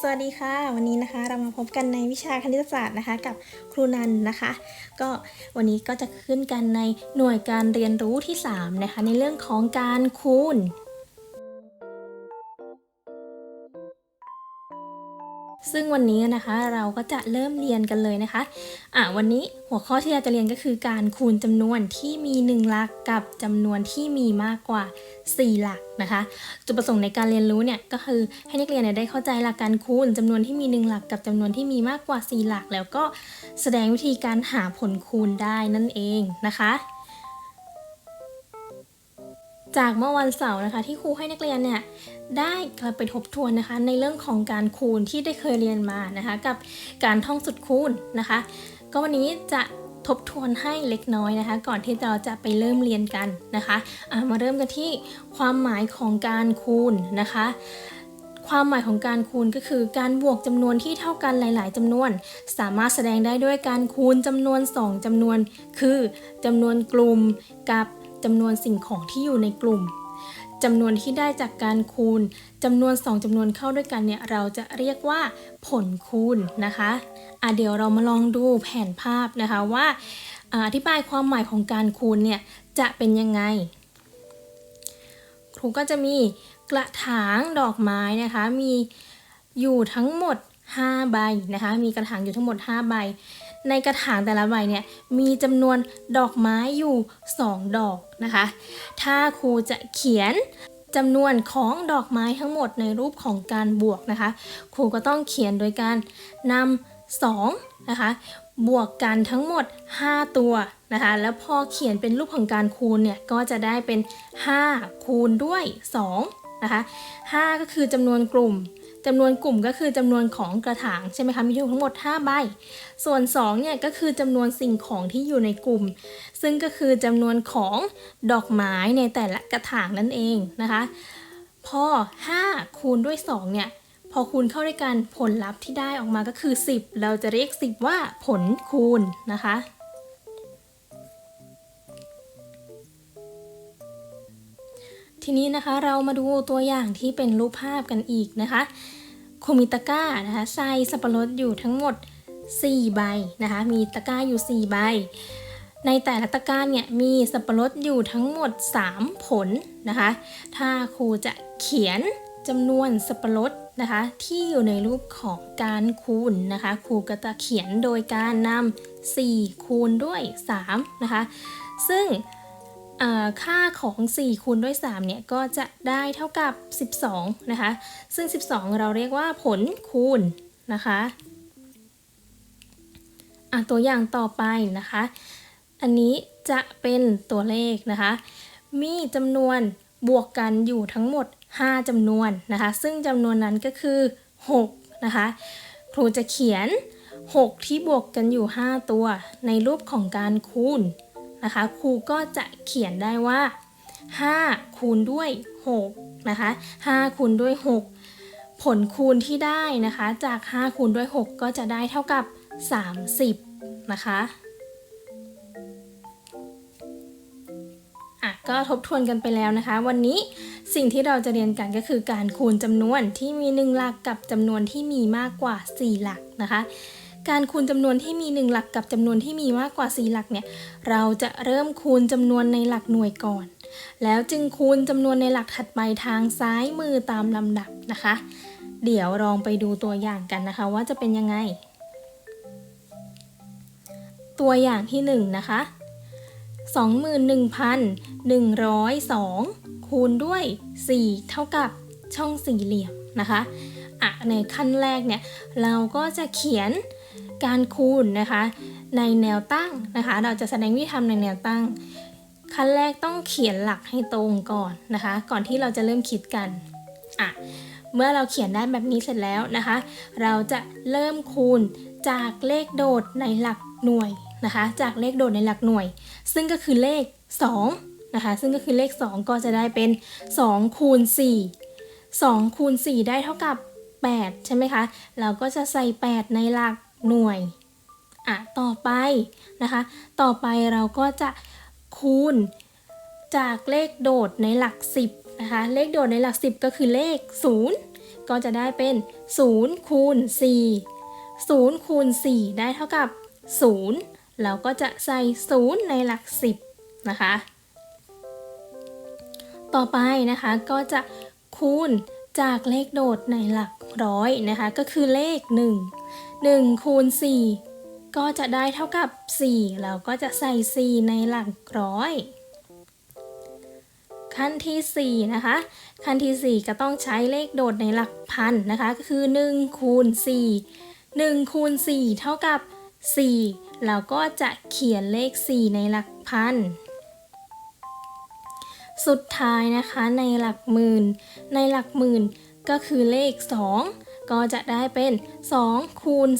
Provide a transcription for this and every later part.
สวัสดีค่ะ วันนี้นะคะเรามาพบกันในวิชาคณิตศาสตร์นะคะ กับครูนันนะคะ ก็วันนี้ก็จะขึ้นกันในหน่วยการเรียนรู้ที่ 3 นะคะ ในเรื่องของการคูณ ซึ่งวันนี้นะคะเราก็จะเริ่มเรียนกันเลยนะคะอะวันนี้หัวข้อที่เราจะเรียนก็คือการคูณจำนวนที่มี 1 หลักกับจำนวนที่มีมากกว่า 4 หลักนะคะ จุดประสงค์ในการเรียนรู้เนี่ยก็คือให้นักเรียนเนี่ยได้เข้าใจหลักการคูณจำนวนที่มี 1 หลักกับจำนวนที่มีมากกว่า 4 หลัก แล้วก็แสดงวิธีการหาผลคูณได้นั่นเองนะคะ จากเมื่อวันเสาร์นะคะ ที่ครูให้นักเรียนเนี่ยได้กลับไปทบทวนนะคะ ในเรื่องของการคูณที่ได้เคยเรียนมานะคะ กับการท่องสุดคูณนะคะ ก็วันนี้จะทบทวนให้เล็กน้อยนะคะ ก่อนที่เราจะไปเริ่มเรียนกันนะคะะมาเริ่มกันที่ความหมายของการคูณนะคะความหมายของการคูณก็คือการบวกจำนวนที่เท่ากันหลาย ๆจำนวน สามารถแสดงได้ด้วยการคูณจำนวน 2จำนวน คือจำนวนกลุ่มกับ จำนวนสิ่งของที่อยู่ในกลุ่มจำนวนที่ได้จากการคูณจำนวน 2จำนวนเข้าด้วยกันเนี่ยเราจะเรียกว่าผลคูณนะคะอะเดี๋ยวเรามาลองดูแผนภาพนะคะว่าอ่าอธิบายความหมายของการคูณเนี่ยจะเป็นยังไง ครูก็จะมีกระถางดอกไม้นะคะ มีอยู่ทั้งหมด 5 ใบนะคะ มีกระถางอยู่ทั้งหมด 5 ใบ ในกระถางแต่ละใบเนี่ยมีจำนวนดอกไม้อยู่ 2 ดอกนะคะ ถ้าครูจะเขียนจำนวนของดอกไม้ทั้งหมดในรูปของการบวกนะคะ ครูก็ต้องเขียนโดยการนำ2นะคะบวกกันทั้งหมด 5 ตัวนะคะ แล้วพอเขียนเป็นรูปของการคูณเนี่ยก็จะได้เป็น 5 คูณด้วย2นะคะ5ก็คือจำนวนกลุ่ม จำนวนกลุ่มก็คือจำนวนของกระถางใช่ไหมคะมีอยู่ทั้งหมด5ใบ ส่วน2เนี่ยก็คือจำนวนสิ่งของที่อยู่ในกลุ่ม ซึ่งก็คือจำนวนของดอกไม้ในแต่ละกระถางนั่นเองนะคะพอ 5 คูณด้วย 2 เนี่ย พอคูณเข้าด้วยกันผลลัพธ์ที่ได้ออกมาก็คือ 10 เราจะเรียก 10 ว่าผลคูณนะคะ ทีนี้นะคะเรามาดูตัวอย่างที่เป็นรูปภาพกันอีกนะคะ คมิตะกร้านะคะใส่สับปะรดอยู่ทั้งหมด 4 ใบนะคะ มีตะกร้าอยู่ 4 ใบ ในแต่ละตะกร้าเนี่ยมีสับปะรดอยู่ทั้งหมด 3 ผลนะคะ ถ้าครูจะเขียนจำนวนสับปะรดนะคะที่อยู่ในรูปของการคูณนะคะครูก็จะเขียนโดยการนำ4คูณด้วย3นะคะซึ่ง ค่าของ 4 คูณด้วย 3 เนี่ย ก็จะได้เท่ากับ 12 นะคะ ซึ่ง 12 เราเรียกว่าผลคูณนะคะตัวอย่างต่อไปนะคะ อันนี้จะเป็นตัวเลขนะคะ มีจำนวนบวกกันอยู่ทั้งหมด 5จำนวนนะคะ ซึ่งจำนวนนั้นก็คือ 6 นะคะ ครูจะเขียน 6 ที่บวกกันอยู่ 5 ตัวในรูปของการคูณ นะคะ ครูก็จะเขียนได้ว่า 5 คูณด้วย6นะคะ5คูณด้วย 6 ผลคูณที่ได้นะคะ จาก 5 คูณด้วย 6 ก็จะได้เท่ากับ 30 นะคะอะก็ทบทวนกันไปแล้วนะคะ วันนี้สิ่งที่เราจะเรียนกันก็คือการคูณจำนวนที่มี 1 หลักกับจำนวนที่มีมากกว่า 4 หลักนะคะ การคูณจำนวนที่มี 1 หลักกับจำนวนที่มีมากกว่า 4 หลักเนี่ย เราจะเริ่มคูณจำนวนในหลักหน่วยก่อน แล้วจึงคูณจำนวนในหลักถัดไปทางซ้ายมือตามลำดับนะคะ เดี๋ยวลองไปดูตัวอย่างกันนะคะว่าจะเป็นยังไง ตัวอย่างที่1นนะคะ21,102 คูณด้วย 4 เท่ากับช่องสี่เหลี่ยมนะคะอะในขั้นแรกเนี่ย เราก็จะเขียน การคูณนะคะ ในแนวตั้งนะคะ เราจะแสดงวิธีทำในแนวตั้ง ขั้นแรกต้องเขียนหลักให้ตรงก่อนนะคะ ก่อนที่เราจะเริ่มคิดกันอะเมื่อเราเขียนได้แบบนี้เสร็จแล้วนะคะ เราจะเริ่มคูณจากเลขโดดในหลักหน่วยนะคะ จากเลขโดดในหลักหน่วย ซึ่งก็คือเลข2นะคะ ซึ่งก็คือเลข 2 ก็จะได้เป็น2คูณ4 2คูณ4ได้เท่ากับ 8 ใช่ไหมคะ เราก็จะใส่ 8 ในหลัก หน่วย อะ ต่อไปนะคะ ต่อไปเราก็จะคูณจากเลขโดดในหลัก 10 นะคะ เลขโดดในหลัก 10 ก็คือเลข 0 ก็จะได้เป็น 0 คูณ 4 0 คูณ 4 ได้เท่ากับ 0 เราก็จะใส่ 0 ในหลัก 10 นะคะ ต่อไปนะคะก็จะคูณจากเลขโดดในหลักร้อยนะคะ ก็คือเลข 1 1คูณ4ก็จะได้เท่ากับ 4 เราก็จะใส่ 4 ในหลักร้อย ขั้นที่4นะคะ ขั้นที่ 4 ก็ต้องใช้เลขโดดในหลักพันนะคะ ก็คือ1คูณ4 1คูณ4เท่ากับ 4 เราก็จะเขียนเลข 4 ในหลักพัน สุดท้ายนะคะในหลักหมื่น ในหลักหมื่นก็คือเลข 2 ก็จะได้เป็น2คูณ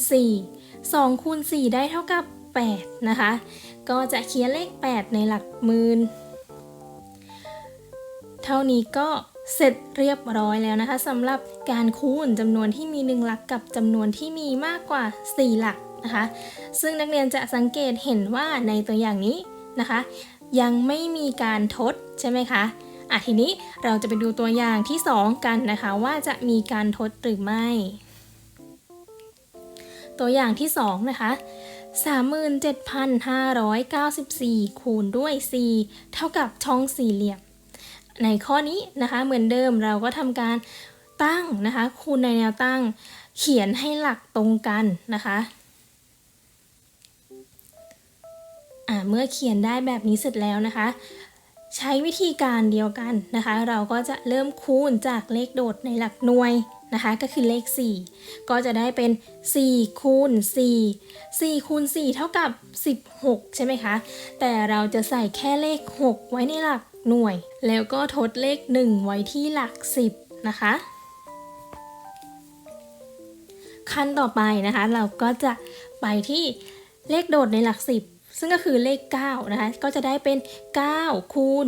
4 2คูณ4ได้เท่ากับ 8 นะคะ ก็จะเขียนเลข 8 ในหลักหมื่น เท่านี้ก็เสร็จเรียบร้อยแล้วนะคะสำหรับการคูณจำนวนที่มี 1 หลักกับจำนวนที่มีมากกว่า 4 หลักนะคะ ซึ่งนักเรียนจะสังเกตเห็นว่าในตัวอย่างนี้นะคะ ยังไม่มีการทดใช่ไหมคะ อะทีนี้เราจะไปดูตัวอย่างที่ 2 กันนะคะว่าจะมีการทดหรือไม่ ตัวอย่างที่ 2 นะคะ 37,594 คูณด้วย 4 เท่ากับช่องสี่เหลี่ยม ในข้อนี้นะคะเหมือนเดิมเราก็ทำการตั้งนะคะ คูณในแนวตั้ง เขียนให้หลักตรงกันนะคะอ่าเมื่อเขียนได้แบบนี้เสร็จแล้วนะคะ ใช้วิธีการเดียวกันนะคะ เราก็จะเริ่มคูณจากเลขโดดในหลักหน่วยนะคะ ก็คือเลข 4 ก็จะได้เป็น 4 คูณ 4 4 คูณ 4 เท่ากับ 16 ใช่ไหมคะ แต่เราจะใส่แค่เลข 6 ไว้ในหลักหน่วย แล้วก็ทดเลข 1 ไว้ที่หลัก 10 นะคะ ขั้นต่อไปนะคะ เราก็จะไปที่เลขโดดในหลัก 10 ซึ่งก็คือเลข9นะคะก็จะได้เป็น9คูณ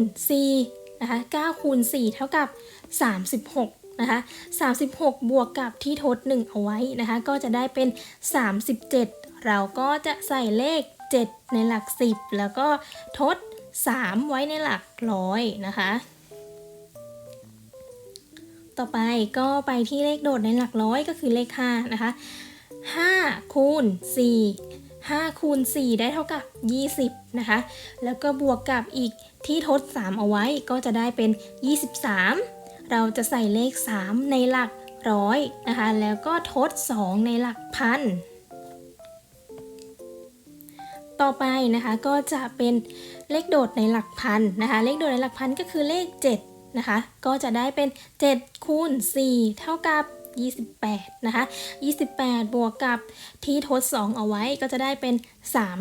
4นะคะ9คูณ4เท่ากับ 36นะคะ36 บวกกับที่ทด 1 เอาไว้นะคะก็จะได้เป็น 37 เราก็จะใส่เลข 7 ในหลัก 10 แล้วก็ทด 3 ไว้ในหลักร้อยนะคะต่อไปก็ไปที่เลขโดดในหลักร้อยก็คือเลข5นะคะ5คูณ4 5คูณ4ได้เท่ากับ 20 นะคะ แล้วก็บวกกับอีกที่ทด 3 เอาไว้ก็จะได้เป็น 23 เราจะใส่เลข 3 ในหลักร้อยนะคะ แล้วก็ทด 2 ในหลักพัน ต่อไปนะคะก็จะเป็นเลขโดดในหลักพันนะคะ เลขโดดในหลักพันก็คือเลข 7 นะคะ ก็จะได้เป็น 7 คูณ 4 เท่ากับ 28 นะคะ 28 บวกกับที่ทด 2 เอาไว้ก็จะได้เป็น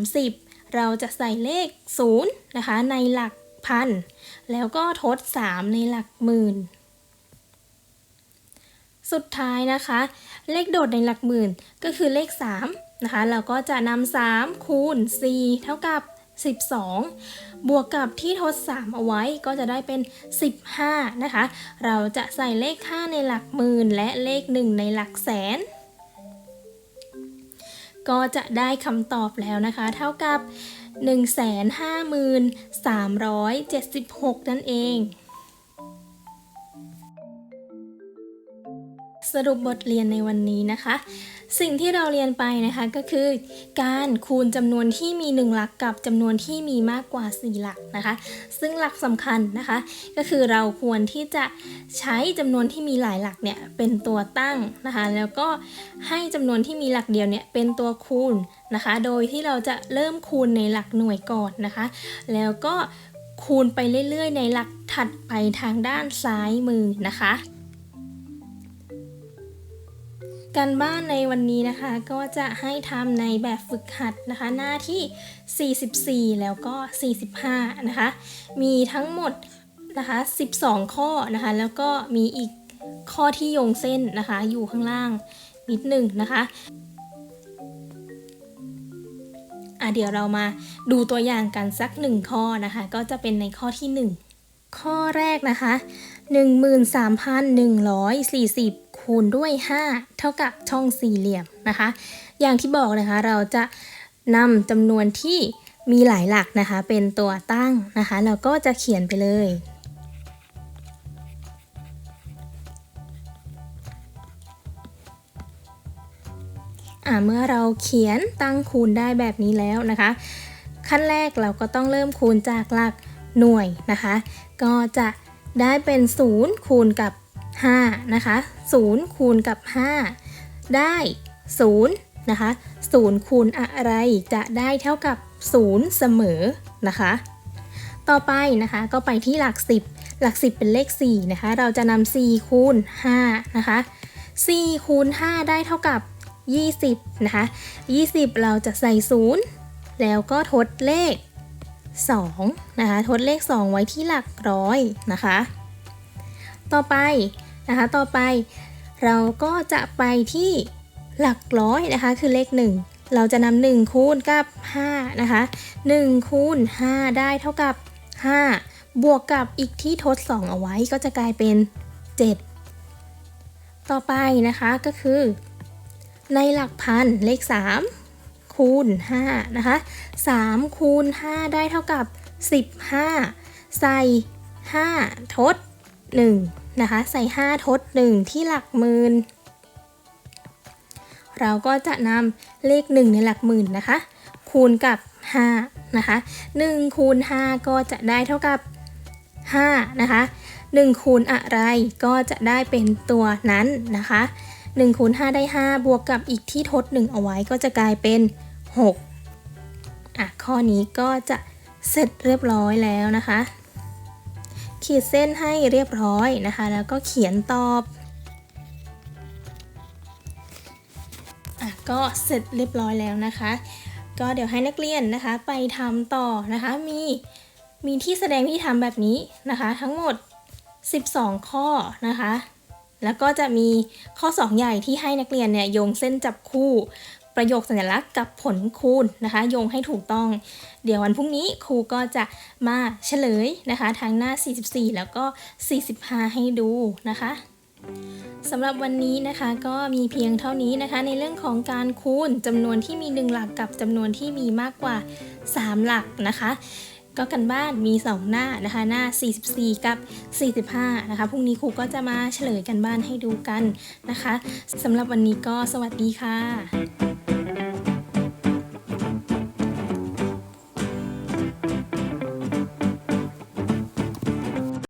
30 เราจะใส่เลข 0 นะคะ ในหลักพัน แล้วก็ทด 3 ในหลักหมื่น สุดท้ายนะคะ เลขโดดในหลักหมื่นก็คือเลข 3 นะคะ เราก็จะนำ3คูณ 4 เท่ากับ 12 บวกกับที่ทด 3 เอาไว้ก็จะได้เป็น 15 นะคะ เราจะใส่เลข 5 ในหลักหมื่น และเลข 1 ในหลักแสน ก็จะได้คำตอบแล้วนะคะ เท่ากับ 153,376 นั่นเองสรุปบทเรียนในวันนี้นะคะ สิ่งที่เราเรียนไปนะคะก็คือ การคูณจำนวนที่มี 1 หลักกับจำนวนที่มีมากกว่า 4 หลักนะคะ ซึ่งหลักสำคัญนะคะ ก็คือเราควรที่จะใช้จำนวนที่มีหลายหลักเนี่ยเป็นตัวตั้งนะคะ แล้วก็ให้จำนวนที่มีหลักเดียวเนี่ยเป็นตัวคูณนะคะ โดยที่เราจะเริ่มคูณในหลักหน่วยก่อนนะคะ แล้วก็คูณไปเรื่อยๆ ในหลักถัดไปทางด้านซ้ายมือนะคะ การบ้านในวันนี้นะคะก็จะให้ทำในแบบฝึกหัดนะคะ หน้าที่ 44 แล้วก็ 45 นะคะ มีทั้งหมดนะคะ 12 ข้อนะคะ แล้วก็มีอีกข้อที่โยงเส้นนะคะ อยู่ข้างล่างนิดหนึ่งนะคะอะเดี๋ยวเรามาดูตัวอย่างกันสักหนึ่งข้อนะคะ ก็จะเป็นในข้อที่ 1 ข้อแรกนะคะ 13,140 คูณด้วย 5 เท่ากับช่องสี่เหลี่ยมนะคะ อย่างที่บอกนะคะเราจะนำจำนวนที่มีหลายหลักนะคะ เป็นตัวตั้งนะคะ เราก็จะเขียนไปเลยอ่าเมื่อเราเขียนตั้งคูณได้แบบนี้แล้วนะคะ ขั้นแรกเราก็ต้องเริ่มคูณจากหลักหน่วยนะคะ ก็จะได้เป็น 0 คูณกับ 5 นะคะ0คูณกับ 5 ได้0นะคะ0คูณอะไรจะได้เท่ากับ 0 เสมอนะคะ ต่อไปนะคะก็ไปที่หลัก 10 หลัก 10 เป็นเลข4นะคะเราจะนำ4คูณ5นะคะ4คูณ5ได้เท่ากับ 20นะคะ20 เราจะใส่ 0 แล้วก็ทดเลข2นะคะทดเลข 2 ไว้ที่หลักร้อยนะคะ ต่อไปนะคะ ต่อไปเราก็จะไปที่หลักร้อยนะคะ คือเลข 1 เราจะนำ1คูณกับ5นะคะ1คูณ5ได้เท่ากับ 5 บวกกับอีกที่ทด 2 เอาไว้ก็จะกลายเป็น 7 ต่อไปนะคะก็คือ ในหลักพันเลข 3 คูณ5นะคะ3คูณ5ได้เท่ากับ 15 ใส่ 5 ทด 1นะคะใส่ 5 ทด 1 ที่หลักหมื่นเราก็จะนำเลข 1 ในหลักหมื่นนะคะ คูณกับ 5 นะคะ 1 คูณ 5 ก็จะได้เท่ากับ 5 นะคะ 1 คูณอะไรก็จะได้เป็นตัวนั้นนะคะ1คูณ5ได้ 5 บวกกับอีกที่ทด 1 เอาไว้ก็จะกลายเป็น 6 อะ ข้อนี้ก็จะเสร็จเรียบร้อยแล้วนะคะ ขีดเส้นให้เรียบร้อยนะคะ แล้วก็เขียนตอบอะก็เสร็จเรียบร้อยแล้วนะคะ ก็เดี๋ยวให้นักเรียนนะคะไปทำต่อนะคะ มีมีที่แสดงที่ทำแบบนี้นะคะ ทั้งหมด 12 ข้อนะคะ แล้วก็จะมีข้อ 2 ใหญ่ที่ให้นักเรียนเนี่ยโยงเส้นจับคู่ ประโยคสัญลักษณ์กับผลคูณนะคะโยงให้ถูกต้อง เดี๋ยววันพรุ่งนี้ครูก็จะมาเฉลยนะคะทางหน้า 44 แล้วก็ 45 ให้ดูนะคะสำหรับวันนี้นะคะก็มีเพียงเท่านี้นะคะ ในเรื่องของการคูณจำนวนที่มี 1 หลักกับจำนวนที่มีมากกว่า 3 หลักนะคะ ก็กันบ้านมี 2 หน้านะคะหน้า 44 กับ 45 นะคะพรุ่งนี้ครูก็จะมาเฉลยกันบ้านให้ดูกันนะคะสำหรับวันนี้ก็สวัสดีค่ะ